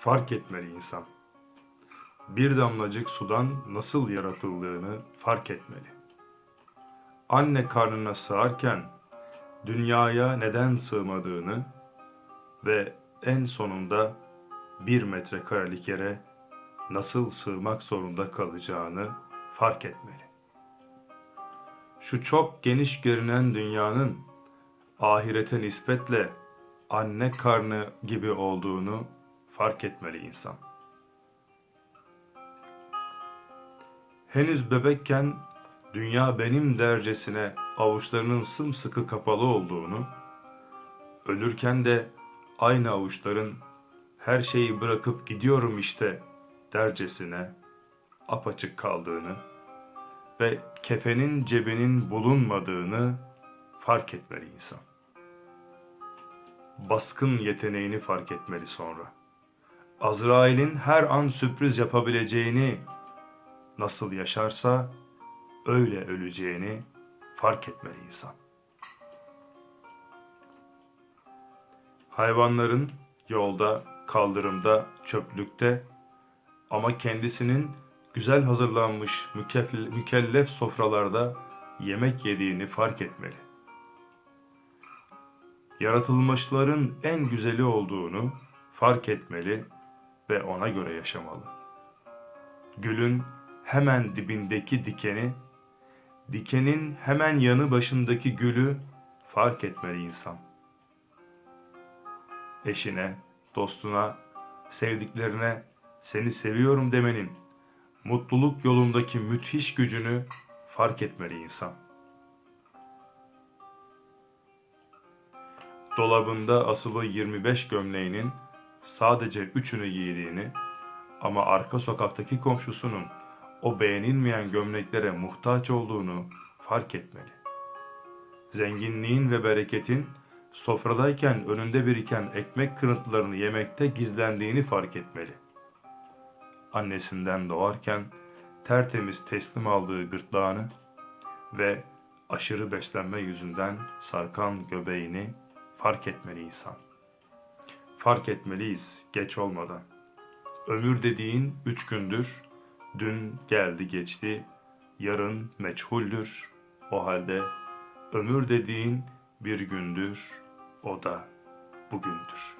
Fark etmeli insan. Bir damlacık sudan nasıl yaratıldığını fark etmeli. Anne karnına sığarken dünyaya neden sığmadığını ve en sonunda bir metrekarelik yere nasıl sığmak zorunda kalacağını fark etmeli. Şu çok geniş görünen dünyanın ahirete nispetle anne karnı gibi olduğunu fark etmeli insan. Henüz bebekken dünya benim dercesine avuçlarının sımsıkı kapalı olduğunu, ölürken de aynı avuçların her şeyi bırakıp gidiyorum işte dercesine apaçık kaldığını ve kefenin cebinin bulunmadığını fark etmeli insan. Baskın yeteneğini fark etmeli sonra. Azrail'in her an sürpriz yapabileceğini nasıl yaşarsa öyle öleceğini fark etmeli insan. Hayvanların yolda, kaldırımda, çöplükte ama kendisinin güzel hazırlanmış mükellef, sofralarda yemek yediğini fark etmeli. Yaratılmışların en güzeli olduğunu fark etmeli ve ona göre yaşamalı. Gülün hemen dibindeki dikeni, dikenin hemen yanı başındaki gülü fark etmeli insan. Eşine, dostuna, sevdiklerine seni seviyorum demenin mutluluk yolundaki müthiş gücünü fark etmeli insan. Dolabında asılı 25 gömleğinin sadece üçünü giydiğini ama arka sokaktaki komşusunun o beğenilmeyen gömleklere muhtaç olduğunu fark etmeli. Zenginliğin ve bereketin sofradayken önünde biriken ekmek kırıntılarını yemekte gizlendiğini fark etmeli. Annesinden doğarken tertemiz teslim aldığı gırtlağını ve aşırı beslenme yüzünden sarkan göbeğini fark etmeli insan. Fark etmeliyiz geç olmadan. Ömür dediğin üç gündür, dün geldi geçti, yarın meçhuldür. O halde ömür dediğin bir gündür, o da bugündür.''